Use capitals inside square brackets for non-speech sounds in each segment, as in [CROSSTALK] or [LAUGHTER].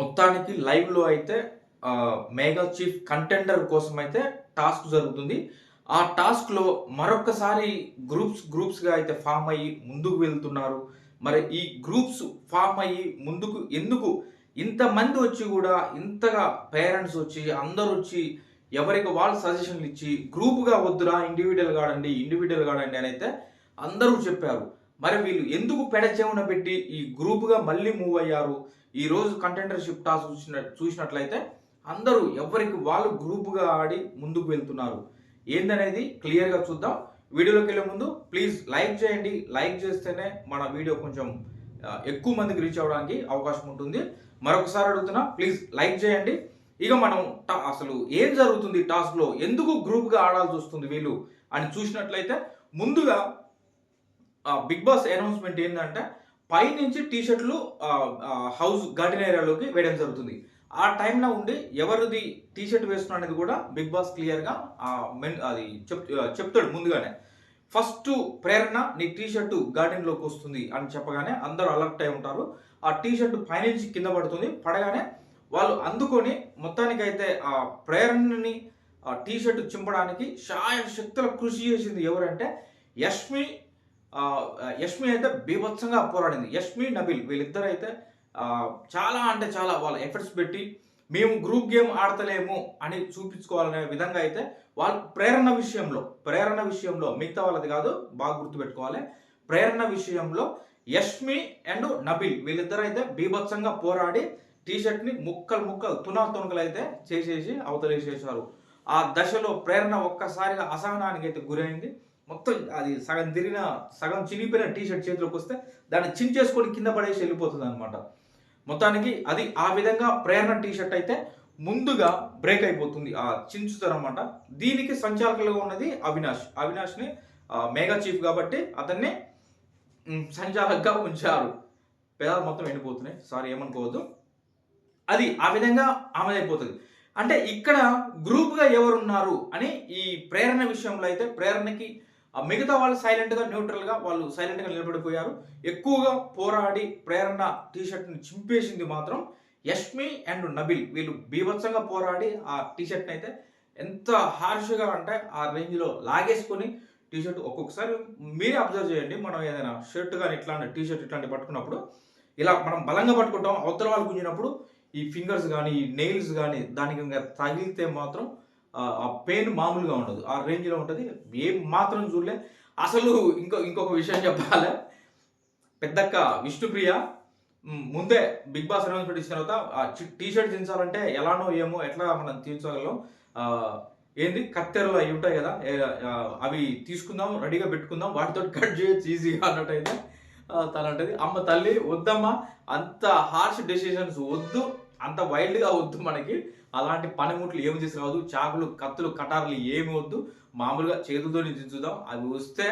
మొత్తానికి లైవ్లో అయితే మేఘా చీఫ్ కంటెండర్ కోసం అయితే టాస్క్ జరుగుతుంది. ఆ టాస్క్లో మరొకసారి గ్రూప్స్ గ్రూప్స్గా అయితే ఫామ్ అయ్యి ముందుకు వెళ్తున్నారు. మరి ఈ గ్రూప్స్ ఫామ్ అయ్యి ముందుకు ఎందుకు? ఇంతమంది వచ్చి కూడా ఇంతగా పేరెంట్స్ వచ్చి అందరూ వచ్చి ఎవరికి వాళ్ళు సజెషన్లు ఇచ్చి గ్రూప్గా వద్దురా ఇండివిజువల్ కాడండి ఇండివిజువల్ కాడండి అని అయితే అందరూ చెప్పారు. మరి వీళ్ళు ఎందుకు పెడచెవున పెట్టి ఈ గ్రూప్గా మళ్ళీ మూవ్ అయ్యారు? ఈ రోజు కంటెండర్షిప్ టాస్ చూసిన చూసినట్లయితే అందరూ ఎవరికి వాళ్ళు గ్రూప్గా ఆడి ముందుకు వెళ్తున్నారు. ఏందనేది క్లియర్గా చూద్దాం. వీడియోలోకి వెళ్ళే ముందు ప్లీజ్ లైక్ చేయండి. లైక్ చేస్తేనే మన వీడియో కొంచెం ఎక్కువ మందికి రీచ్ అవ్వడానికి అవకాశం ఉంటుంది. మరొకసారి అడుగుతున్నా ప్లీజ్ లైక్ చేయండి. ఇక మనం అసలు ఏం జరుగుతుంది టాస్క్లో ఎందుకు గ్రూప్గా ఆడాల్సి వస్తుంది వీళ్ళు? అని చూసినట్లయితే ముందుగా బిగ్ బాస్ అనౌన్స్మెంట్ ఏంటంటే పైనుంచి టీ షర్ట్లు హౌస్ గార్డెన్ ఏరియాలోకి వేయడం జరుగుతుంది. ఆ టైంలో ఉండి ఎవరిది టీ షర్ట్ వేస్తున్నా అనేది కూడా బిగ్ బాస్ క్లియర్గా మెన్ అది చెప్ చెప్తాడు ముందుగానే. ఫస్ట్ ప్రేరణ నీ టీ షర్టు గార్డెన్లోకి వస్తుంది అని చెప్పగానే అందరూ అలర్ట్ అయి ఉంటారు. ఆ టీ షర్ట్ పైనుంచి కింద పడుతుంది. పడగానే వాళ్ళు అందుకొని మొత్తానికైతే ఆ ప్రేరణని ఆ టీ షర్ట్ చింపడానికి శాయ శక్తుల కృషి చేసింది ఎవరంటే యష్మి యష్మి అయితే బీభత్సంగా పోరాడింది. యష్మి నబిల్ వీళ్ళిద్దరు అయితే చాలా అంటే చాలా వాళ్ళ ఎఫర్ట్స్ పెట్టి మేము గ్రూప్ గేమ్ ఆడతలేము అని చూపించుకోవాలనే విధంగా అయితే వాళ్ళ ప్రేరణ విషయంలో ప్రేరణ విషయంలో మిగతా వాళ్ళది కాదు బాగా గుర్తుపెట్టుకోవాలి. ప్రేరణ విషయంలో యష్మి అండ్ నబిల్ వీళ్ళిద్దరు అయితే బీభత్సంగా పోరాడి టీషర్ట్ని ముక్కలు ముక్కలు తునా తునకలు అయితే చేసేసి అవతలేసేసారు ఆ దశలో ప్రేరణ ఒక్కసారిగా అసహనానికి అయితే గురైంది. మొత్తం అది సగం తిరిగిన సగం చినిగిపోయిన టీ షర్ట్ చేతిలోకి వస్తే దాన్ని చించేసుకొని కింద పడేసి వెళ్ళిపోతుంది అనమాట మొత్తానికి అది ఆ విధంగా ప్రేరణ టీ షర్ట్ అయితే ముందుగా బ్రేక్ అయిపోతుంది ఆ చించుతారనమాట దీనికి సంచాలకులుగా ఉన్నది అవినాష్. అవినాష్ని మేఘా మెగా చీఫ్ కాబట్టి అతన్ని సంచాలకుగా ఉంచారు. పెదాలు మొత్తం ఎండిపోతున్నాయి. సారీ ఏమనుకోవద్దు. అది ఆ విధంగా ఆమెదైపోతుంది. అంటే ఇక్కడ గ్రూప్గా ఎవరున్నారు అని ఈ ప్రేరణ విషయంలో అయితే ప్రేరణకి ఆ మిగతా వాళ్ళు సైలెంట్గా న్యూట్రల్గా వాళ్ళు సైలెంట్గా నిలబడిపోయారు. ఎక్కువగా పోరాడి ప్రేరణ టీ షర్ట్ని చింపేసింది మాత్రం యష్మి అండ్ నబిల్. వీళ్ళు బీభత్సంగా పోరాడి ఆ టీ షర్ట్ని అయితే ఎంత హార్ష్గా అంటే ఆ రేంజ్లో లాగేసుకొని టీ షర్ట్ ఒక్కొక్కసారి మీరే అబ్జర్వ్ చేయండి. మనం ఏదైనా షర్ట్ కానీ ఇట్లాంటి టీ షర్ట్ ఇట్లాంటి పట్టుకున్నప్పుడు ఇలా మనం బలంగా పట్టుకుంటాం అవతల వాళ్ళు గుంజినప్పుడు ఈ ఫింగర్స్ కానీ ఈ నెయిల్స్ కానీ దానికి ఇంకా తగిలితే మాత్రం ఆ, పెయిన్ మామూలుగా ఉండదు. ఆ రేంజ్లో ఉంటుంది. ఏం మాత్రం చూడలే. అసలు ఇంకో ఇంకొక విషయం చెప్పాలి. పెద్దక్క విష్ణుప్రియ ముందే బిగ్ బాస్ అనౌన్స్మెంట్ ఇచ్చిన తర్వాత ఆ టీ షర్ట్ దించాలంటే ఎలానో ఏమో ఎట్లా మనం తీర్చగలం? ఏంది? కత్తెరలు అవి ఉంటాయి కదా. అవి తీసుకుందాం రెడీగా పెట్టుకుందాం. వాటితో కట్ చేయొచ్చు ఈజీగా అన్నట్టయితే అయితే తను అమ్మ తల్లి వద్దమ్మా. అంత హార్ష్ డెసిషన్స్ వద్దు. అంత వైల్డ్గా వద్దు మనకి. అలాంటి పనిముట్లు ఏమి తీసుకురావద్దు. చాకులు కత్తులు కటార్లు ఏమి వద్దు. మామూలుగా చేతులతో దించుదాం అవి వస్తే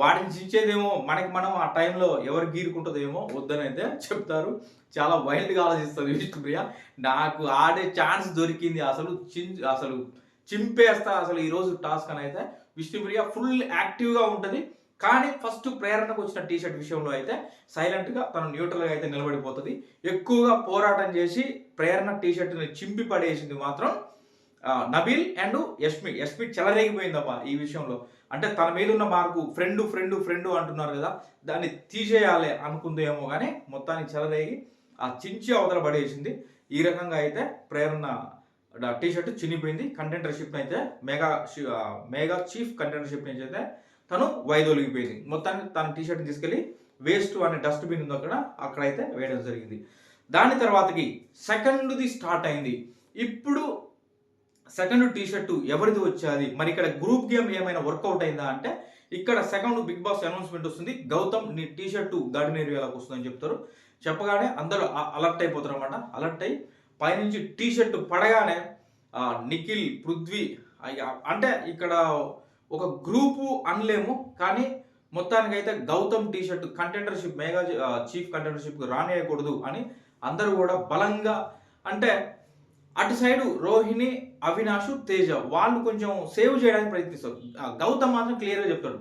వాటిని దించేదేమో మనకి మనం ఆ టైంలో ఎవరు గీరుకుంటుందేమో వద్దని అయితే చెప్తారు. చాలా వైల్డ్గా ఆలోచిస్తుంది విష్ణుప్రియ. నాకు ఆడే ఛాన్స్ దొరికింది అసలు చిన్ అసలు చింపేస్తా అసలు ఈరోజు టాస్క్ అని అయితే విష్ణుప్రియ ఫుల్ యాక్టివ్గా ఉంటుంది. కానీ ఫస్ట్ ప్రేరణకు వచ్చిన టీ షర్ట్ విషయంలో అయితే సైలెంట్గా తను న్యూట్రల్గా అయితే నిలబడిపోతుంది. ఎక్కువగా పోరాటం చేసి ప్రేరణ టీ షర్ట్ని చింపి పడేసింది మాత్రం నబీల్ అండ్ యస్మి యస్మి చెలరేగిపోయిందమ్మా ఈ విషయంలో. అంటే తన మీద ఉన్న మార్కు ఫ్రెండ్ ఫ్రెండ్ ఫ్రెండ్ అంటున్నారు కదా దాన్ని తీసేయాలి అనుకుందేమో కానీ మొత్తానికి చెలరేగి ఆ చించి అవతల పడేసింది. ఈ రకంగా అయితే ప్రేరణ టీ షర్ట్ చినిపోయింది కంటెంటర్షిప్ అయితే మెగా మెగా చీఫ్ కంటెంటర్షిప్ నుంచి అయితే తను వైదొలిగిపోయింది. మొత్తాన్ని తన టీ షర్ట్ తీసుకెళ్ళి వేస్ట్ అనే డస్ట్బిన్ ఉంది అక్కడ అక్కడైతే వేయడం జరిగింది. దాని తర్వాతకి సెకండ్ది స్టార్ట్ అయింది. ఇప్పుడు సెకండ్ టీ షర్టు ఎవరిది వచ్చేది? మరి ఇక్కడ గ్రూప్ గేమ్ ఏమైనా వర్కౌట్ అయిందా అంటే ఇక్కడ సెకండ్ బిగ్ బాస్ అనౌన్స్మెంట్ వస్తుంది. గౌతమ్ నీ టీ షర్టు గార్డెన్ ఏరియాలోకి వస్తుందని చెప్తారు. చెప్పగానే అందరూ అలర్ట్ అయిపోతారు అనమాట అలర్ట్ అయ్యి పైనుంచి టీ షర్టు పడగానే నిఖిల్ పృథ్వీ అంటే ఇక్కడ ఒక గ్రూపు అనలేము. కానీ మొత్తానికైతే Gautam T shirt contendership mega chief contendership రానియకూడదు అని అందరూ కూడా బలంగా అంటే అటు సైడు రోహిణి అవినాష్ తేజ వాళ్ళు కొంచెం సేవ్ చేయడానికి ప్రయత్నిస్తారు. ఆ, గౌతమ్ మాత్రం క్లియర్గా చెప్తాడు.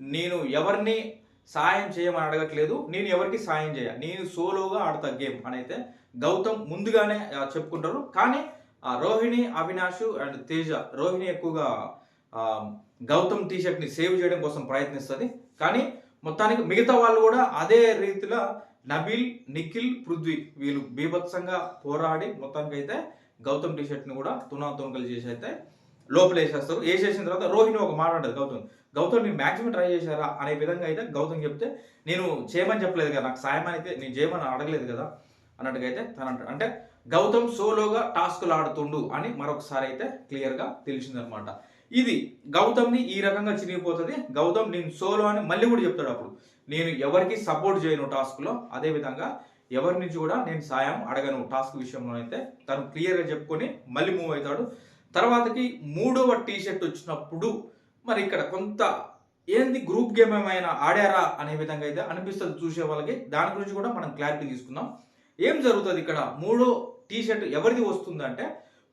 నేను ఎవరిని సాయం చేయమని అడగట్లేదు నేను ఎవరికి సాయం చేయ నేను సోలోగా ఆడతా గేమ్ అని అయితే గౌతమ్ ముందుగానే చెప్పుకుంటారు. కానీ ఆ, రోహిణి అవినాష్ అండ్ తేజ రోహిణి ఎక్కువగా గౌతమ్ టీ సేవ్ చేయడం కోసం ప్రయత్నిస్తుంది. కానీ మొత్తానికి మిగతా వాళ్ళు కూడా అదే రీతిలో నబీల్ నిఖిల్ పృథ్వీ వీళ్ళు బీభత్సంగా పోరాడి మొత్తానికి అయితే గౌతమ్ టీ షర్ట్ని కూడా తునా తునకలు చేసి అయితే లోపల వేసేస్తారు వేసేసిన తర్వాత రోహిణి ఒక మాట గౌతమ్ గౌతమ్ నేను మ్యాక్సిమం ట్రై చేశారా? అనే విధంగా అయితే గౌతమ్ చెప్తే నేను చేయమని చెప్పలేదు కదా నాకు సాయం అయితే నేను చేయమని అడగలేదు కదా అన్నట్టుగా అయితే తన అంటాడు. అంటే గౌతమ్ సోలోగా టాస్క్లు ఆడుతుండు అని మరొకసారి అయితే క్లియర్గా తెలిసిందనమాట. ఇది గౌతమ్ని ఈ రకంగా చినిగిపోతుంది. గౌతమ్ నేను సోలో అని మళ్ళీ కూడా చెప్తాడు అప్పుడు. నేను ఎవరికి సపోర్ట్ చేయను టాస్క్లో అదే విధంగా ఎవరి నుంచి కూడా నేను సాయం అడగను టాస్క్ విషయంలో అయితే తను క్లియర్గా చెప్పుకొని మళ్ళీ మూవ్ అవుతాడు. తర్వాతకి మూడవ టీ షర్ట్ వచ్చినప్పుడు మరి ఇక్కడ కొంత ఏంది గ్రూప్ గేమ్ ఏమైనా ఆడారా అనే విధంగా అయితే అనిపిస్తుంది చూసే వాళ్ళకి. దాని గురించి కూడా మనం క్లారిటీ తీసుకుందాం. ఏం జరుగుతుంది ఇక్కడ? మూడో టీ షర్ట్ ఎవరిది వస్తుంది అంటే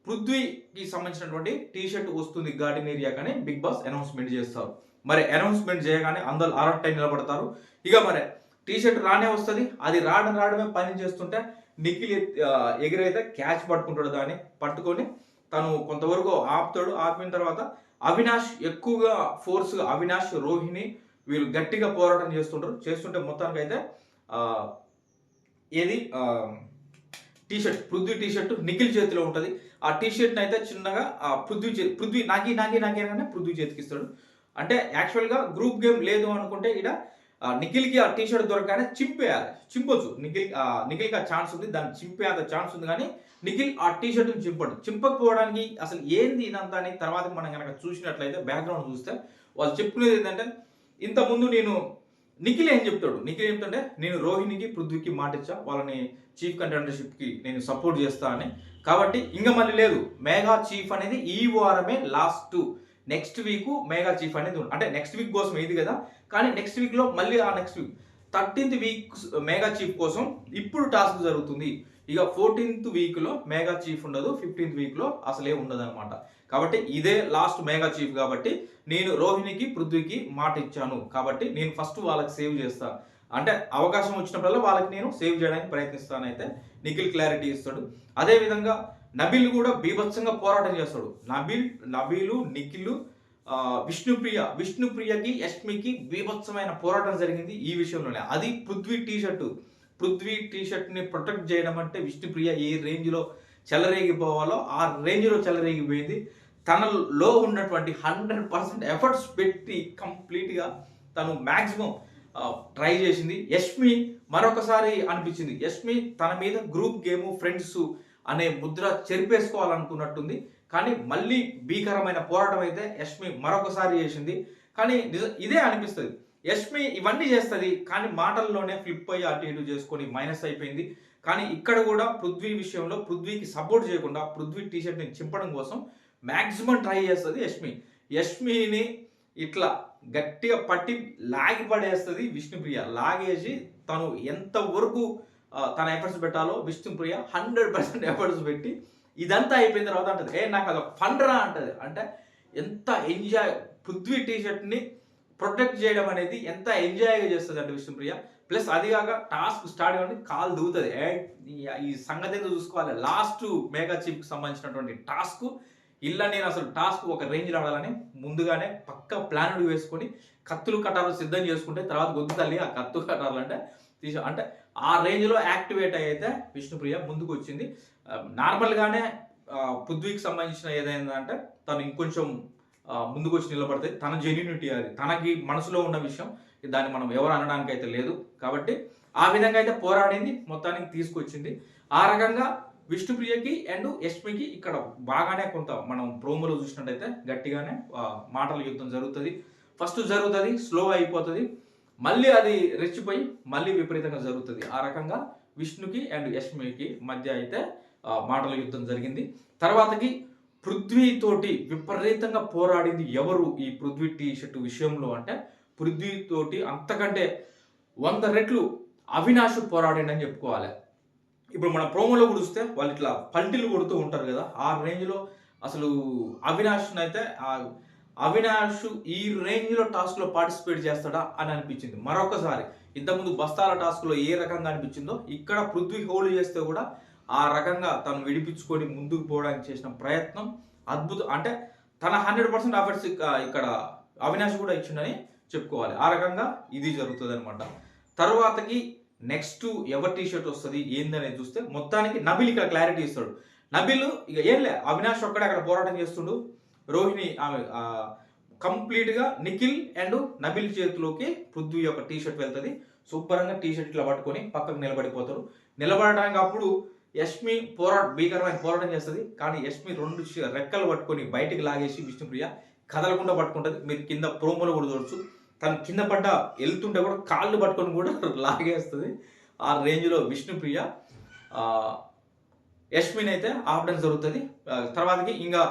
పృథ్వీకి సంబంధించినటువంటి టీ షర్ట్ వస్తుంది గార్డెన్ ఏరియా కానీ బిగ్ బాస్ అనౌన్స్మెంట్ చేస్తారు. మరి అనౌన్స్మెంట్ చేయగానే అందరు అలర్ట్ అయి నిలబడతారు. ఇక మరి టీ షర్ట్ రానే వస్తుంది. అది రావడం రావడమే పని చేస్తుంటే నిఖిల్ ఎగిరైతే క్యాచ్ పట్టుకుంటాడు దాన్ని పట్టుకొని తను కొంతవరకు ఆపుతాడు. ఆపిన తర్వాత అవినాష్ ఎక్కువగా ఫోర్స్గా అవినాష్ రోహిణి వీళ్ళు గట్టిగా పోరాటం చేస్తుంటారు. చేస్తుంటే మొత్తానికి అయితే ఏది T shirt Prithvi T shirt Nikhil చేతిలో ఉంటుంది. ఆ టీ షర్ట్ని అయితే చిన్నగా ఆ పృథ్వీ పృథ్వీ నాకి నాకి నాకి అనగానే పృథ్వీ చేతికి ఇస్తాడు అంటే యాక్చువల్గా గ్రూప్ గేమ్ లేదు అనుకుంటే ఇక్కడ నిఖిల్కి ఆ టీ షర్ట్ దొరకగానే చింపేయాలి. చింపొచ్చు. నిఖిల్ ఆ, నిఖిల్కి ఆ ఛాన్స్ ఉంది. దాన్ని చింపే అంత ఛాన్స్ ఉంది కానీ నిఖిల్ ఆ టీషర్ట్ని చింపడు. చింపకపోవడానికి అసలు ఏంది ఇదంతా అని తర్వాత మనం కనుక చూసినట్లయితే బ్యాక్గ్రౌండ్ చూస్తే వాళ్ళు చెప్పుకునేది ఏంటంటే ఇంతకుముందు నేను నిఖిల్ ఏం చెప్తాడు? నిఖిల్ ఏమిటంటే నేను రోహిణికి పృథ్వీకి మాట ఇచ్చా వాళ్ళని చీఫ్ కంటెండర్షిప్కి నేను సపోర్ట్ చేస్తా అని. కాబట్టి ఇంకా మళ్ళీ లేదు. మేఘా చీఫ్ అనేది ఈ వారమే last next week mega chief అనేది అంటే నెక్స్ట్ వీక్ కోసం ఇది కదా? కానీ నెక్స్ట్ వీక్లో మళ్ళీ ఆ next week thirteenth week mega chief కోసం ఇప్పుడు టాస్క్ జరుగుతుంది. ఇక ఫోర్టీన్త్ వీక్లో మేఘా చీఫ్ ఉండదు. ఫిఫ్టీన్త్ వీక్లో అసలే ఉండదు అనమాట కాబట్టి ఇదే లాస్ట్ మేఘా చీఫ్ కాబట్టి నేను రోహిణికి పృథ్వీకి మాట ఇచ్చాను. కాబట్టి నేను ఫస్ట్ వాళ్ళకి సేవ్ చేస్తాను అంటే అవకాశం వచ్చినప్పుడల్లా వాళ్ళకి నేను సేవ్ చేయడానికి ప్రయత్నిస్తానైతే. నిఖిల్ క్లారిటీ ఇస్తాడు. అదేవిధంగా నబిల్ కూడా బీభత్సంగా పోరాటం చేస్తాడు. నబిల్ నబీలు నిఖిల్ విష్ణుప్రియ విష్ణుప్రియకి యష్మికి బీభత్సమైన పోరాటం జరిగింది ఈ విషయంలోనే. అది Prithvi T shirt Prithvi T షర్ట్ని ప్రొటెక్ట్ చేయడం అంటే విష్ణుప్రియ ఏ రేంజ్లో చెలరేగిపోవాలో ఆ రేంజ్లో చెలరేగిపోయింది. తనలో ఉన్నటువంటి హండ్రెడ్ పర్సెంట్ ఎఫర్ట్స్ పెట్టి కంప్లీట్గా తను మ్యాక్సిమం ట్రై చేసింది. యష్మి మరొకసారి అనిపించింది. యష్మి తన మీద గ్రూప్ గేమ్ ఫ్రెండ్స్ అనే ముద్ర చెరిపేసుకోవాలనుకున్నట్టుంది. కానీ మళ్ళీ భీకరమైన పోరాటం అయితే యష్మి మరొకసారి చేసింది. కానీ నిజ ఇదే అనిపిస్తుంది. యష్మి ఇవన్నీ చేస్తుంది కానీ మాటల్లోనే ఫ్లిప్ అయ్యి అటు ఇటు చేసుకొని మైనస్ అయిపోయింది. కానీ ఇక్కడ కూడా పృథ్వీ విషయంలో పృథ్వీకి సపోర్ట్ చేయకుండా పృథ్వీ టీషర్ట్ని చింపడం కోసం మ్యాక్సిమం ట్రై చేస్తుంది యష్మి. యష్మిని ఇట్లా గట్టిగా పట్టి లాగి పడేస్తుంది విష్ణుప్రియ. లాగేసి తను ఎంతవరకు తన ఎఫర్ట్స్ పెట్టాలో విష్ణుప్రియ హండ్రెడ్ పర్సెంట్ ఎఫర్ట్స్ పెట్టి ఇదంతా అయిపోయిన తర్వాత అంటది ఏ నాకు అది ఫండరా అంటది. అంటే ఎంత ఎంజాయ్ పృథ్వీ టీ షర్ట్ని ప్రొటెక్ట్ చేయడం అనేది ఎంత ఎంజాయ్గా చేస్తుంది అంటే విష్ణుప్రియ ప్లస్ అది కాక టాస్క్ స్టార్ట్ కానీ కాలు దిగుతుంది ఈ- సంగతి ఏదో చూసుకోవాలి. లాస్ట్ మేఘా చీఫ్కి సంబంధించినటువంటి టాస్క్ ఇలా నేను అసలు టాస్క్ ఒక రేంజ్లో రావాలని ముందుగానే పక్క ప్లానుడు వేసుకొని కత్తులు కట్టాలు సిద్ధం చేసుకుంటే తర్వాత గొంతు తల్లి ఆ కత్తు కట్టాలు అంటే తీసు అంటే ఆ రేంజ్లో యాక్టివేట్ అయితే విష్ణుప్రియ ముందుకు వచ్చింది నార్మల్గానే ఆ, పృథ్వీకి సంబంధించిన ఏదైనా అంటే తను ఇంకొంచెం ముందుకు వచ్చి నిలబడితే తన జెన్యూనిటీ అది. తనకి మనసులో ఉన్న విషయం దాన్ని మనం ఎవరు అనడానికి అయితే లేదు. కాబట్టి ఆ విధంగా అయితే పోరాడింది మొత్తానికి తీసుకొచ్చింది. ఆ రకంగా విష్ణుప్రియకి అండ్ యష్మికి ఇక్కడ బాగానే కొంత మనం ప్రోమోలో చూసినట్టయితే గట్టిగానే మాటల యుద్ధం జరుగుతుంది. ఫస్ట్ జరుగుతుంది స్లో అయిపోతుంది. మళ్ళీ అది రెచ్చిపోయి మళ్ళీ విపరీతంగా జరుగుతుంది. ఆ రకంగా విష్ణుకి అండ్ యష్మికి మధ్య అయితే మాటల యుద్ధం జరిగింది. తర్వాతకి పృథ్వీతోటి విపరీతంగా పోరాడింది ఎవరు ఈ పృథ్వీ టీ షర్ట్ విషయంలో అంటే పృథ్వీతోటి అంతకంటే వంద రెట్లు అవినాష్ పోరాడిండని చెప్పుకోవాలి. ఇప్పుడు మన ప్రోమోలో కుడిస్తే వాళ్ళు ఇట్లా పల్టీలు కొడుతూ ఉంటారు కదా ఆ రేంజ్లో అసలు అవినాష్ అయితే అవినాష్ ఈ రేంజ్లో టాస్క్లో పార్టిసిపేట్ చేస్తాడా అని అనిపించింది. మరొకసారి ఇంతకుముందు బస్తాల టాస్క్లో ఏ రకంగా అనిపించిందో ఇక్కడ పృథ్వీ హోల్డ్ చేస్తే కూడా ఆ రకంగా తను విడిపించుకొని ముందుకు పోవడానికి చేసిన ప్రయత్నం అద్భుతం అంటే తన హండ్రెడ్ పర్సెంట్ ఆఫర్స్ ఇక్కడ అవినాష్ కూడా ఇచ్చిండని చెప్పుకోవాలి. ఆ రకంగా ఇది జరుగుతుంది అనమాట తర్వాతకి నెక్స్ట్ ఎవరి టీ షర్ట్ వస్తుంది ఏందనేది చూస్తే మొత్తానికి నబిల్ ఇక్కడ క్లారిటీ ఇస్తాడు. నబిల్ ఇక ఏం లే అవినాష్ ఒక్కడే అక్కడ పోరాటం చేస్తుండు. రోహిణి ఆమె కంప్లీట్గా నిఖిల్ అండ్ నబిల్ చేతిలోకి పృథ్వీ యొక్క టీ షర్ట్ వెళ్తుంది. శుభ్రంగా టీ షర్ట్ ఇట్లా పట్టుకొని పక్కకు నిలబడిపోతారు. నిలబడడానికి అప్పుడు యష్మి పోరాట భీకరమైన పోరాటం చేస్తుంది. కానీ యష్మి రెండు రెక్కలు పట్టుకొని బయటికి లాగేసి విష్ణుప్రియ కదలకుండా పట్టుకుంటుంది. మీరు కింద ప్రోమోలు కూడా చూడొచ్చు. తను కింద పడ్డ వెళ్తుంటే కూడా కాళ్ళు పట్టుకొని కూడా [LAUGHS] లాగేస్తుంది. ఆ రేంజ్లో విష్ణుప్రియ యష్మిని అయితే ఆపడం జరుగుతుంది. తర్వాతకి ఇంకా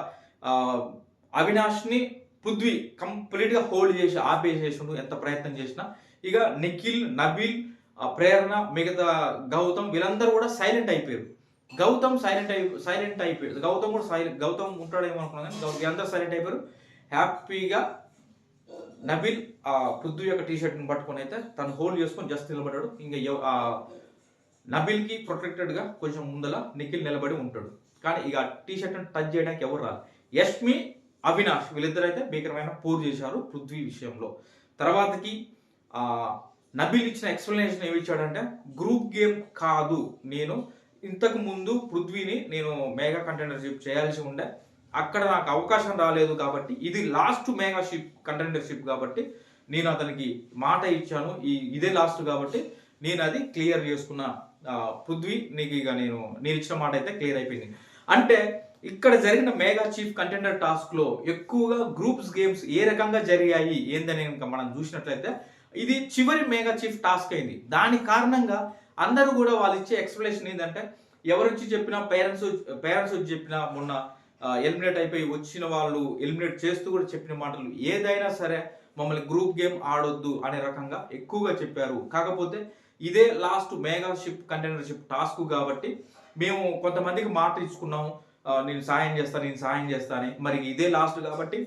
అవినాష్ని పృథ్వీ కంప్లీట్గా హోల్డ్ చేసి ఆపేసేసిండు. ఎంత ప్రయత్నం చేసినా ఇక నిఖిల్ నబీల్ ఆ, ప్రేరణ మిగతా గౌతమ్ వీళ్ళందరూ కూడా సైలెంట్ అయిపోయారు. గౌతమ్ సైలెంట్ అయి సైలెంట్ అయిపోయారు. గౌతమ్ కూడా సైలెంట్ గౌతమ్ ఉంటాడేమో అనుకున్నాను కానీ వీళ్ళందరూ సైలెంట్ అయిపోయారు. హ్యాపీగా నబిల్ ఆ పృథ్వీ యొక్క టీ షర్ట్ని పట్టుకొని అయితే తను హోల్డ్ చేసుకొని జస్ట్ నిలబడ్డాడు. ఇంకా నబిల్కి ప్రొటెక్టెడ్గా కొంచెం ముందల నిఖిల్ నిలబడి ఉంటాడు. కానీ ఇక టీ షర్ట్ని టచ్ చేయడానికి ఎవరు రాదు యష్మి అవినాష్ వీళ్ళిద్దరైతే అయితే భీకరమైన పోరు చేశారు పృథ్వీ విషయంలో. తర్వాతకి నబీల్ ఇచ్చిన ఎక్స్ప్లెనేషన్ ఏమి ఇచ్చాడంటే గ్రూప్ గేమ్ కాదు. నేను ఇంతకు ముందు పృథ్వీని నేను మెగా కంటెండర్షిప్ చేయాల్సి ఉండే. అక్కడ నాకు అవకాశం రాలేదు కాబట్టి ఇది లాస్ట్ మెగా షిప్ కంటెండర్షిప్ కాబట్టి నేను అతనికి మాట ఇచ్చాను. ఈ ఇదే లాస్ట్ కాబట్టి నేను అది క్లియర్ చేసుకున్న పృథ్వీ నీకు ఇక నేను నేను ఇచ్చిన మాట అయితే క్లియర్ అయిపోయింది. అంటే ఇక్కడ జరిగిన మెగా చీఫ్ కంటెండర్ టాస్క్లో ఎక్కువగా గ్రూప్స్ గేమ్స్ ఏ రకంగా జరిగాయి ఏందని కనుక మనం చూసినట్లయితే ఇది చివరి మెగా చీఫ్ టాస్క్ అయింది. దాని కారణంగా అందరూ కూడా వాళ్ళు ఇచ్చే ఎక్స్ప్లెనేషన్ ఏంటంటే ఎవరు వచ్చి చెప్పినా పేరెంట్స్ పేరెంట్స్ వచ్చి చెప్పినా మొన్న ఎలిమినేట్ అయిపోయి వచ్చిన వాళ్ళు ఎలిమినేట్ చేస్తూ కూడా చెప్పిన మాటలు ఏదైనా సరే మమ్మల్ని గ్రూప్ గేమ్ ఆడొద్దు అనే రకంగా ఎక్కువగా చెప్పారు. కాకపోతే ఇదే last mega ship contendership task కాబట్టి మేము కొంతమందికి మాట ఇచ్చుకున్నాము. నేను సాయం చేస్తాను నేను సాయం చేస్తాను మరి ఇదే లాస్ట్ కాబట్టి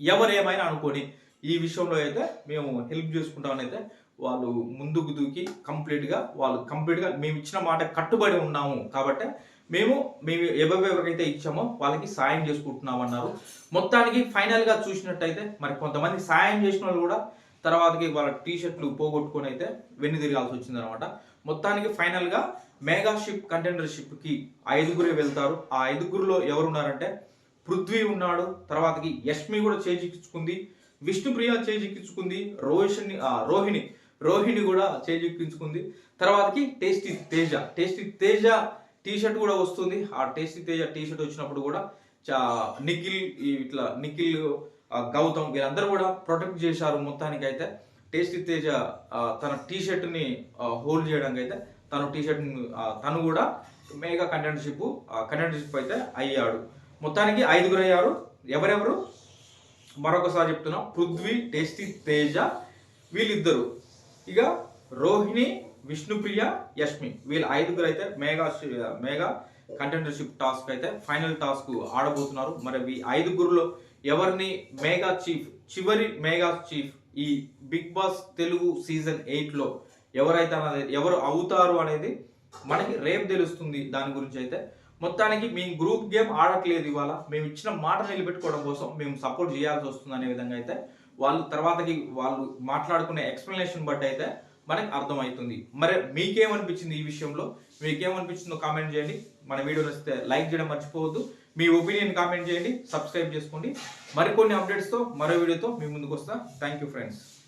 ఎవరేమైనా అనుకొని అనుకోని ఈ విషయంలో అయితే మేము హెల్ప్ చేసుకుంటామని అయితే వాళ్ళు ముందుకు దూకి కంప్లీట్గా వాళ్ళు కంప్లీట్గా మేము ఇచ్చిన మాట కట్టుబడి ఉన్నాము కాబట్టి మేము మేము ఎవరెవరికైతే ఇచ్చామో వాళ్ళకి సాయం చేసుకుంటున్నాం అన్నారు మొత్తానికి ఫైనల్గా చూసినట్టయితే మరి కొంతమంది సాయం చేసిన వాళ్ళు కూడా తర్వాతకి వాళ్ళ టీ షర్ట్లు పోగొట్టుకొని అయితే వెన్ను తిరగాల్సి వచ్చింది అనమాట మొత్తానికి ఫైనల్గా మెగా కంటెండర్షిప్కి ఐదుగురే వెళ్తారు. ఆ ఐదుగురులో ఎవరున్నారంటే పృథ్వీ ఉన్నాడు తర్వాతకి యష్మి కూడా చేజిక్కించుకుంది విష్ణుప్రియ చేజిక్కించుకుంది రోహిణి ఆ, రోహిణి రోహిణి కూడా చేజిక్కించుకుంది తర్వాతకి tasty Teja tasty Teja T shirt కూడా వస్తుంది. ఆ టేస్టీ తేజ టీ షర్ట్ వచ్చినప్పుడు కూడా చా నిఖిల్ ఇట్లా నిఖిల్ గౌతమ్ వీరందరూ కూడా ప్రొటెక్ట్ చేశారు మొత్తానికి అయితే టేస్టీ తేజ తన టీ షర్ట్ని హోల్డ్ చేయడానికి అయితే తను టీషర్ట్ తను కూడా మేఘా కంటెంటర్షిప్ కంటెంటర్షిప్ అయితే అయ్యాడు. మొత్తానికి ఐదుగురు అయ్యారు. ఎవరెవరు? మరొకసారి చెప్తున్నా పృథ్వీ టేస్టీ తేజ వీళ్ళిద్దరు. ఇక రోహిణి విష్ణుప్రియ యష్మి. వీళ్ళు ఐదుగురు అయితే మేఘా మేఘా కంటెంటర్షిప్ టాస్క్ అయితే ఫైనల్ టాస్క్ ఆడబోతున్నారు. మరి ఈ ఐదుగురులో ఎవరిని మేగా చీఫ్ చివరి మేగా చీఫ్ ఈ బిగ్ బాస్ తెలుగు సీజన్ ఎయిట్లో ఎవరైతే అనేది ఎవరు అవుతారు అనేది మనకి రేపు తెలుస్తుంది దాని గురించి అయితే. మొత్తానికి మేము గ్రూప్ గేమ్ ఆడట్లేదు ఇవాళ. మేము ఇచ్చిన మాట నిలబెట్టుకోవడం కోసం మేము సపోర్ట్ చేయాల్సి వస్తుంది అనే విధంగా అయితే వాళ్ళు తర్వాతకి వాళ్ళు మాట్లాడుకునే ఎక్స్ప్లెనేషన్ బట్టి అయితే మనకి అర్థమవుతుంది. మరి మీకేమనిపించింది ఈ విషయంలో? మీకేమనిపించిందో కామెంట్ చేయండి. మన వీడియో నచ్చితే లైక్ చేయడం మర్చిపోవద్దు. మీ ఒపీనియన్ కామెంట్ చేయండి. సబ్స్క్రైబ్ చేసుకోండి. మరికొన్ని అప్డేట్స్తో మరో వీడియోతో మీ ముందుకు వస్తా. Thank you friends